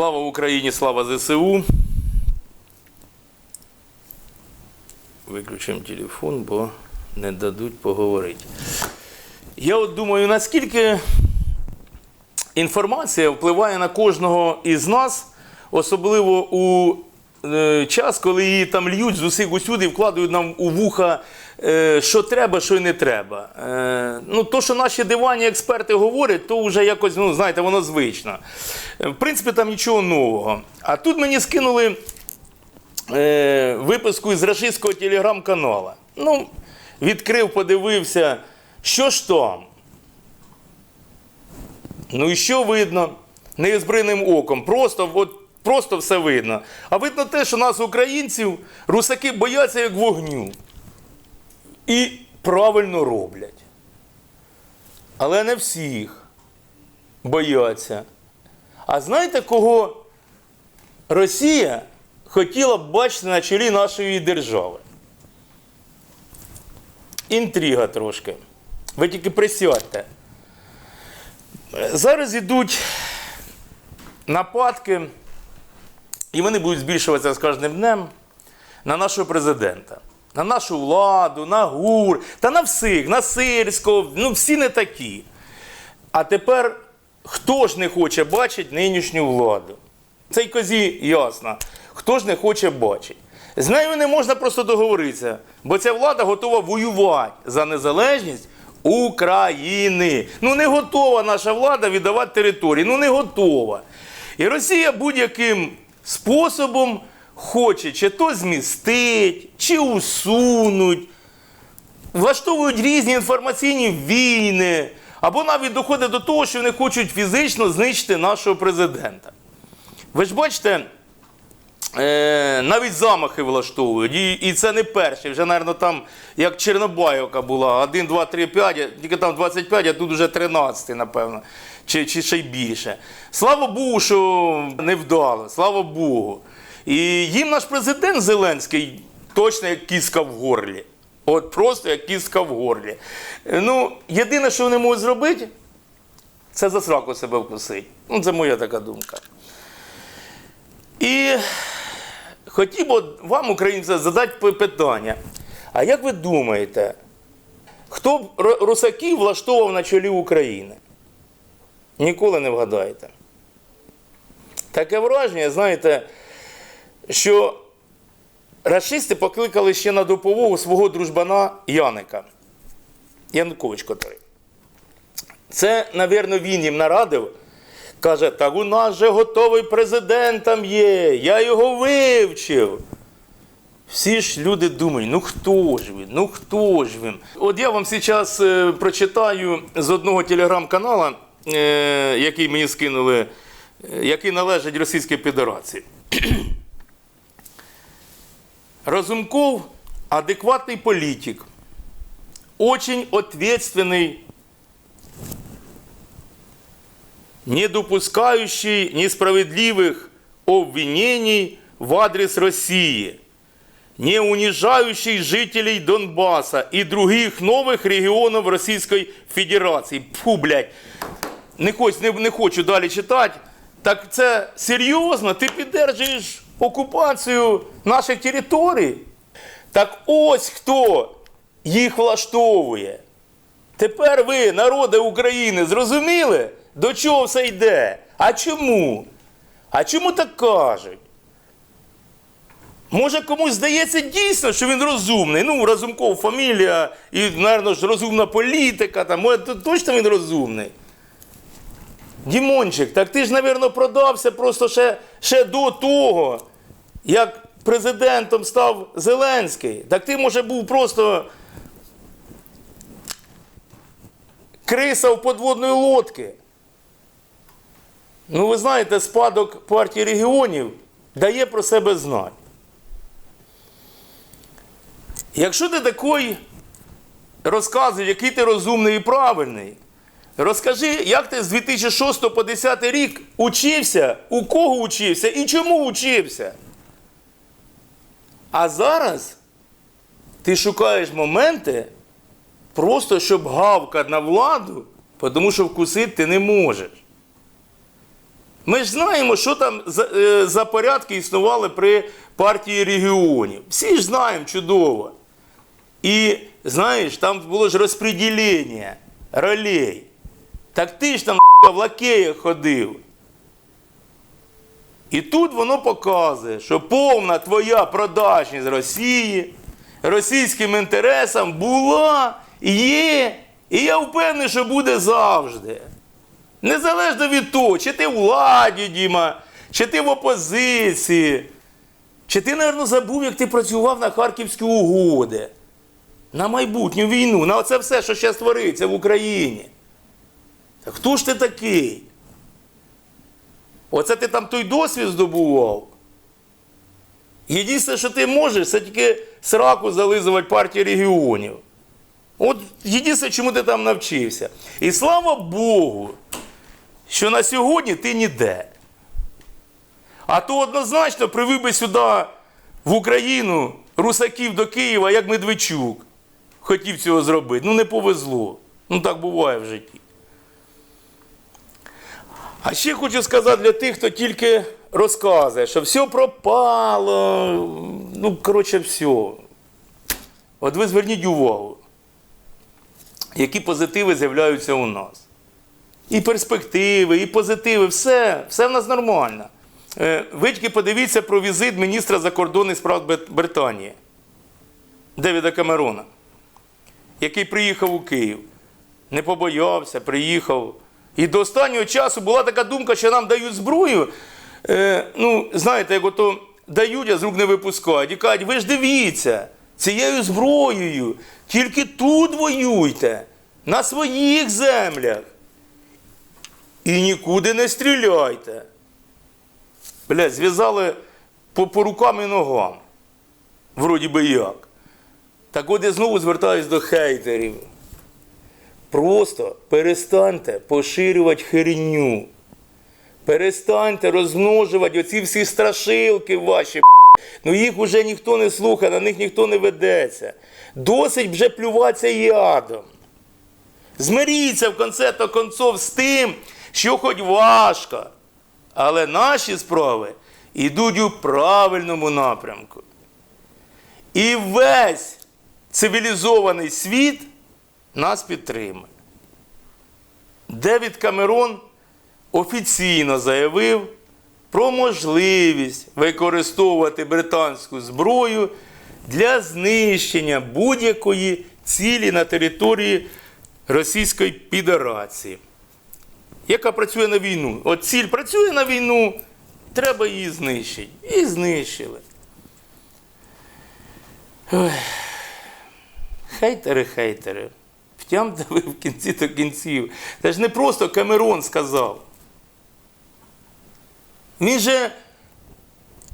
Слава Україні, слава ЗСУ. Виключимо телефон, бо не дадуть поговорити. Я от думаю, наскільки інформація впливає на кожного із нас, особливо у е, час, коли її там льють з усіх усюди і вкладають нам у вуха, е, що треба, що не треба. Е, ну, то, що наші дивані експерти говорять, то вже якось, ну, знаєте, воно звично. В принципі, там нічого нового. А тут мені скинули виписку із рашистського телеграм-каналу. Ну, відкрив, подивився, що ж там. Ну і що видно? Неізбринним оком. Просто, от, просто все видно. А видно те, що нас, українців, русаки бояться як вогню. І правильно роблять. Але не всіх бояться. А знаєте, кого Росія хотіла б бачити на чолі нашої держави? Інтрига трошки. Ви тільки присядьте. Зараз йдуть нападки, і вони будуть збільшуватися з кожним днем на нашого президента, на нашу владу, на ГУР, та на всіх, на Сирського, ну всі не такі. А тепер хто ж не хоче бачити нинішню владу? Цей козі ясно. Хто ж не хоче бачити? З нею не можна просто договоритися, бо ця влада готова воювати за незалежність України. Ну не готова наша влада віддавати території. Ну не готова. І Росія будь-яким способом хоче чи то змістить, чи усунуть, влаштовують різні інформаційні війни, або навіть доходить до того, що вони хочуть фізично знищити нашого президента. Ви ж бачите, е, навіть замахи влаштовують. І, це не перший. Вже, мабуть, там, як Чорнобайовка була, 1, 2, 3, 5, тільки там 25, а тут вже 13, напевно, чи, чи ще й більше. Слава Богу, що не вдало, слава Богу. І їм наш президент Зеленський точно як кіска в горлі. От просто як кіска в горлі. Ну, єдине, що вони можуть зробити, це за сраку себе вкусить. Ну, це моя така думка. І хотів би вам, українці, задати питання. А як ви думаєте, хто б русаків влаштовував на чолі України? Ніколи не вгадаєте. Таке враження, знаєте, що рашисти покликали ще на допомогу свого дружбана Яника. Янукович котрий. Це, напевно, він їм нарадив. Каже, так у нас же готовий президент там є, я його вивчив. Всі ж люди думають, ну хто ж він, ну хто ж він. От я вам зараз е, прочитаю з одного телеграм-каналу, е, який мені скинули, е, який належить Російській Федерації. Разумков адекватний політик, очень ответственный не допускающий несправедливых обвинений в адрес России, не унижающий жителей Донбасса и других новых регионов Российской Федерации. Фу, блядь, не хочу, не, не хочу далі читати. Так це серйозно? Ти піддержуєш окупацію наших територій? Так ось хто їх влаштовує. Тепер ви, народи України, зрозуміли, до чого все йде? А чому? А чому так кажуть? Може, комусь здається дійсно, що він розумний. Ну, Разумков фамілія і, мабуть, розумна політика. Там, точно він розумний. Дімончик, так ти ж, мабуть, продався просто ще, ще до того, як президентом став Зеленський. Так ти, може, був просто криса в подводної лодки. Ну, ви знаєте, спадок партії регіонів дає про себе знати. Якщо ти такий розказуєш, який ти розумний і правильний, розкажи, як ти з 2006 по 2010 рік учився, у кого учився і чому учився. А зараз ти шукаєш моменти, просто щоб гавкати на владу, тому що вкусити ти не можеш. Ми ж знаємо, що там за, е, за порядки існували при партії регіонів. Всі ж знаємо чудово. І знаєш, там було ж розподілення ролей. Так ти ж там в лакеях ходив. І тут воно показує, що повна твоя продажність Росії, російським інтересам була, є, і я впевнений, що буде завжди. Незалежно від того, чи ти в владі, Діма, чи ти в опозиції, чи ти, мабуть, забув, як ти працював на Харківській угоди, на майбутню війну, на оце все, що зараз твориться в Україні. Хто ж ти такий? Оце ти там той досвід здобував. Єдине, що ти можеш, це тільки сраку зализувати партії регіонів. От єдине, чому ти там навчився. І слава Богу, що на сьогодні ти ніде. А то однозначно привів би сюди в Україну русаків до Києва, як Медведчук. Хотів цього зробити. Ну не повезло. Ну так буває в житті. А ще хочу сказати для тих, хто тільки розказує, що все пропало. Ну, коротше, все. От ви зверніть увагу, які позитиви з'являються у нас. І перспективи, і позитиви, все, все в нас нормально. Е, Ви подивіться про візит міністра закордонних справ Британії Девіда Камерона, який приїхав у Київ. Не побоявся, приїхав. І до останнього часу була така думка, що нам дають зброю. Е, ну, знаєте, як ото дають, а з рук не випускають. І кажуть, ви ж дивіться, цією зброєю тільки тут воюйте, на своїх землях. І нікуди не стріляйте. Блядь, зв'язали по, по рукам і ногам. Вроді би як. Так от я знову звертаюсь до хейтерів. Просто перестаньте поширювати херню. Перестаньте розмножувати оці всі страшилки ваші. Ну їх уже ніхто не слухає, на них ніхто не ведеться. Досить вже плюватися ядом. Змиріться в конце то концов з тим, що хоч важко. Але наші справи йдуть у правильному напрямку. І весь цивілізований світ нас підтримує. Девід Камерон офіційно заявив про можливість використовувати британську зброю для знищення будь-якої цілі на території Російської Федерації, яка працює на війну. От ціль працює на війну, треба її знищити. І знищили. Ой. Хейтери, хейтери. Втямте ви в кінці до кінців. Це ж не просто Камерон сказав. Він же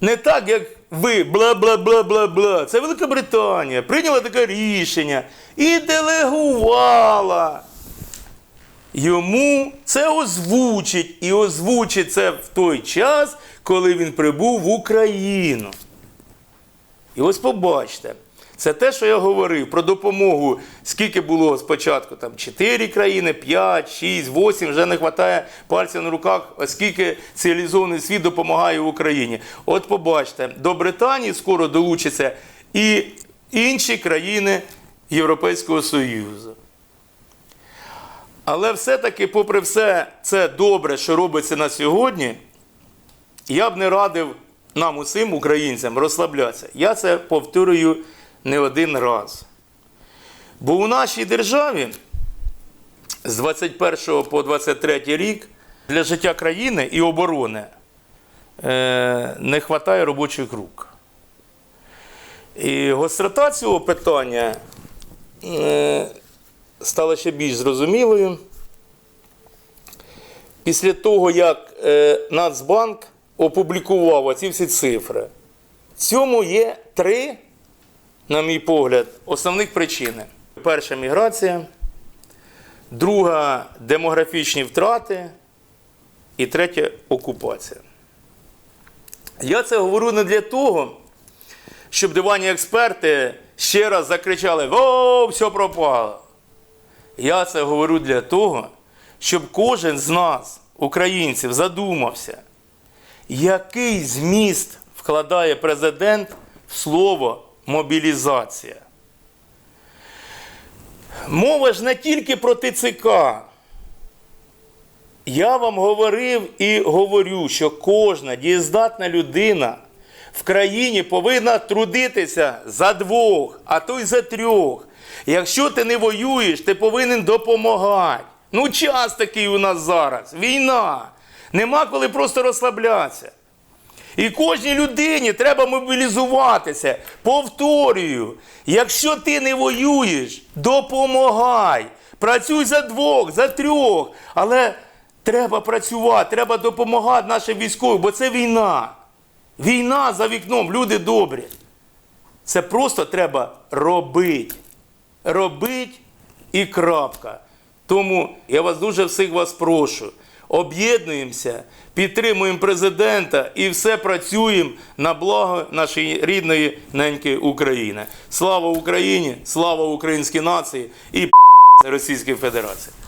не так, як ви, бла-бла-бла-бла-бла. Це Велика Британія прийняла таке рішення і делегувала. Йому це озвучить і озвучить це в той час, коли він прибув в Україну. І ось побачте, це те, що я говорив про допомогу, скільки було спочатку, там 4 країни, 5, 6, 8, вже не вистачає пальців на руках, оскільки цивілізований світ допомагає Україні. От побачте, до Британії скоро долучаться і інші країни Європейського Союзу. Але все-таки, попри все це добре, що робиться на сьогодні, я б не радив нам усім, українцям, розслаблятися. Я це повторюю не один раз. Бо у нашій державі з 21 по 23 рік для життя країни і оборони е, не вистачає робочих рук. І гострота цього питання е, стала ще більш зрозумілою. Після того, як е, Нацбанк опублікував оці всі цифри, цьому є три, на мій погляд, основних причини. Перша міграція, друга демографічні втрати і третя окупація. Я це говорю не для того, щоб дивані експерти ще раз закричали: О, все пропало. Я це говорю для того, щоб кожен з нас українців задумався, який зміст вкладає президент в слово мобілізація. Мова ж не тільки про ТЦК. Я вам говорив і говорю, що кожна дієздатна людина в країні повинна трудитися за двох, а то й за трьох. Якщо ти не воюєш, ти повинен допомагати. Ну, час такий у нас зараз. Війна. Нема коли просто розслаблятися. І кожній людині треба мобілізуватися. Повторюю, якщо ти не воюєш, допомагай. Працюй за двох, за трьох. Але треба працювати, треба допомагати нашим військовим, бо це війна. Війна за вікном, люди добрі. Це просто треба робити. Робить і крапка. Тому я вас дуже всіх вас прошу. Об'єднуємося, підтримуємо президента і все працюємо на благо нашої рідної неньки України. Слава Україні! Слава українській нації і Російській Федерації!